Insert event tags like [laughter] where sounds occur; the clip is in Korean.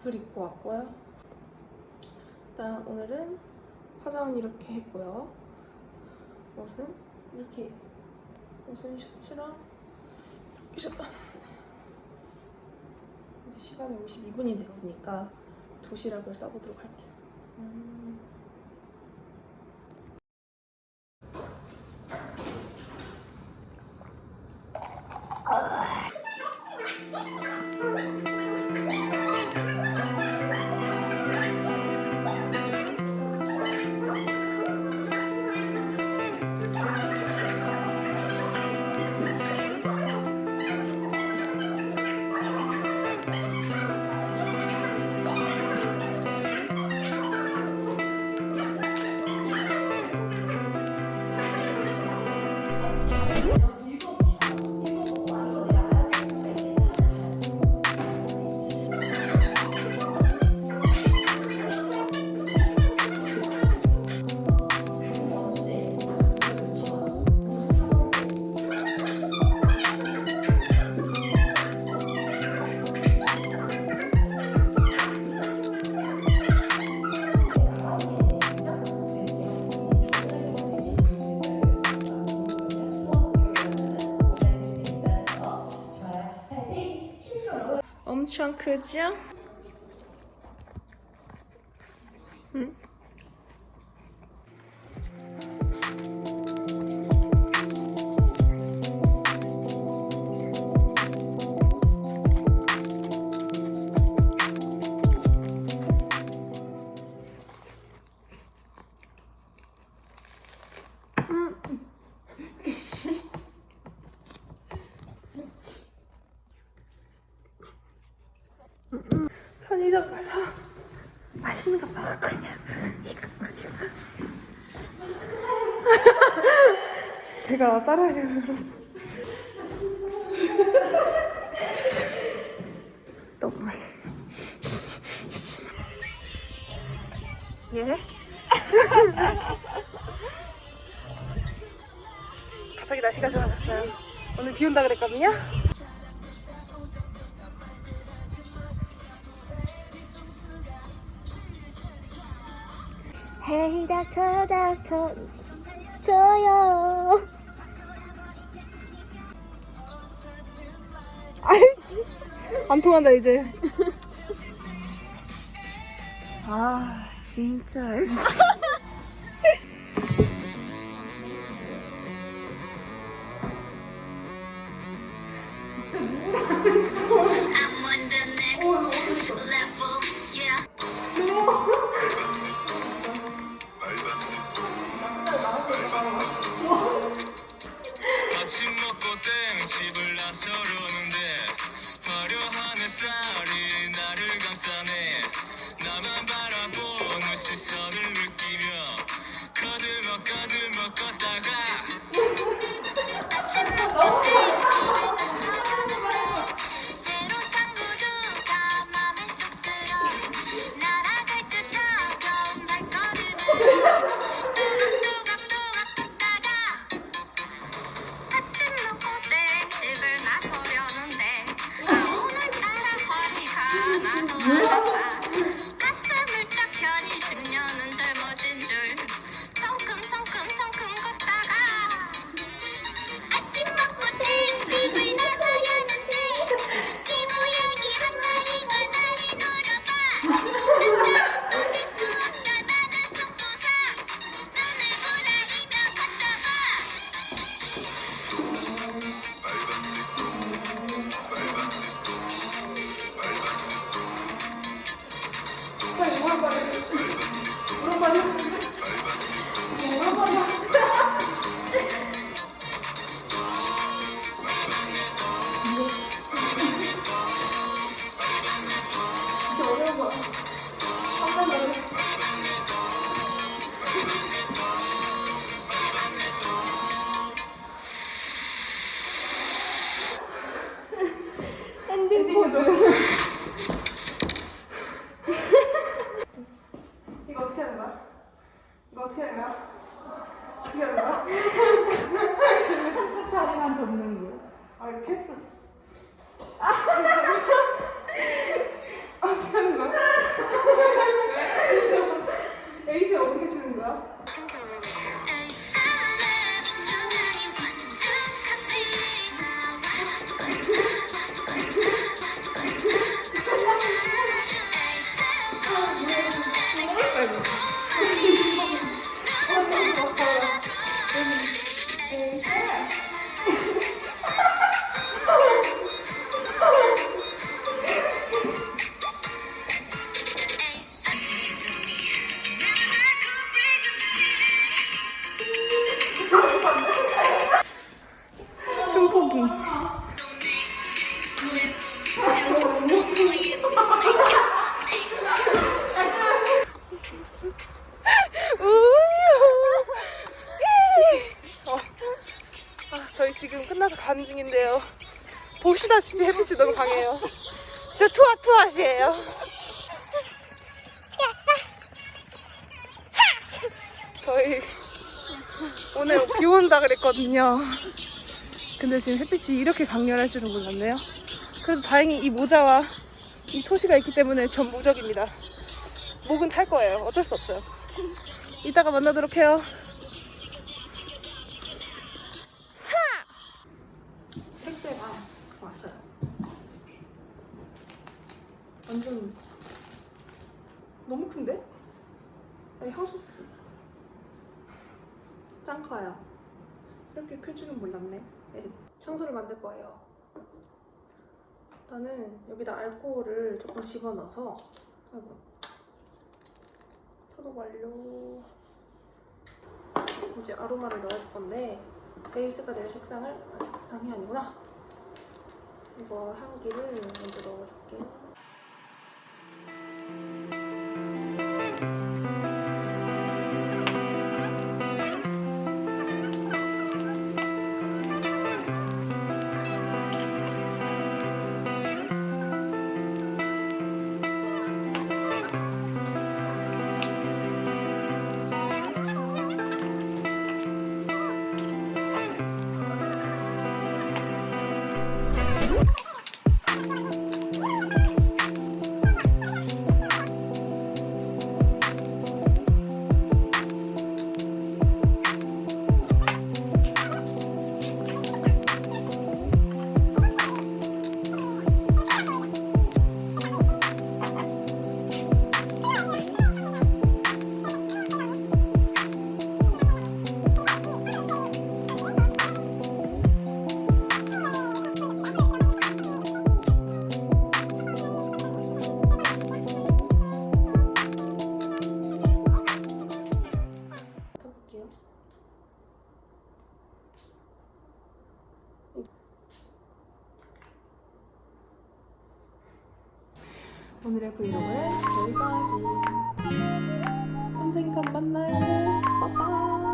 옷을 입고 왔고요. 일단 오늘은 화장은 이렇게 했고요. 옷은 이렇게 옷은 셔츠랑 이렇게 셔- 이제 시간이 52분이 됐으니까 도시락을 싸보도록 할게요. 크죠? 응? 편의점 가서 맛있는 거 먹을 거냐? [laughs] 제가 따라해요. [laughs] 너무해. [laughs] 예? 갑자기 날씨가 좋아졌어요. 오늘 비 온다 그랬거든요? Hey 닥터 닥터 저요. 아이씨 안 통한다 이제. 아 진짜 서려는데 화려한 햇살이 나 papá. 我怎 보시다시피 햇빛이 너무 강해요. 저 투아 투아시예요. 저희 오늘 비 온다 그랬거든요. 근데 지금 햇빛이 이렇게 강렬할 줄은 몰랐네요. 그래도 다행히 이 모자와 이 토시가 있기 때문에 전 무적입니다. 목은 탈 거예요. 어쩔 수 없어요. 이따가 만나도록 해요. 완전 너무 큰데? 아니, 향수 짱 커요. 이렇게 클 줄은 몰랐네. 네. 향수를 만들 거예요. 일단은 여기다 알코올을 조금 집어넣어서 아이고 소독 완료. 이제 아로마를 넣어줄 건데 베이스가 될 색상을 아 색상이 아니구나. 이거 향기를 먼저 넣어줄게요. 오늘의 브이로그는 여기까지. 언젠간 만나요. 빠빠.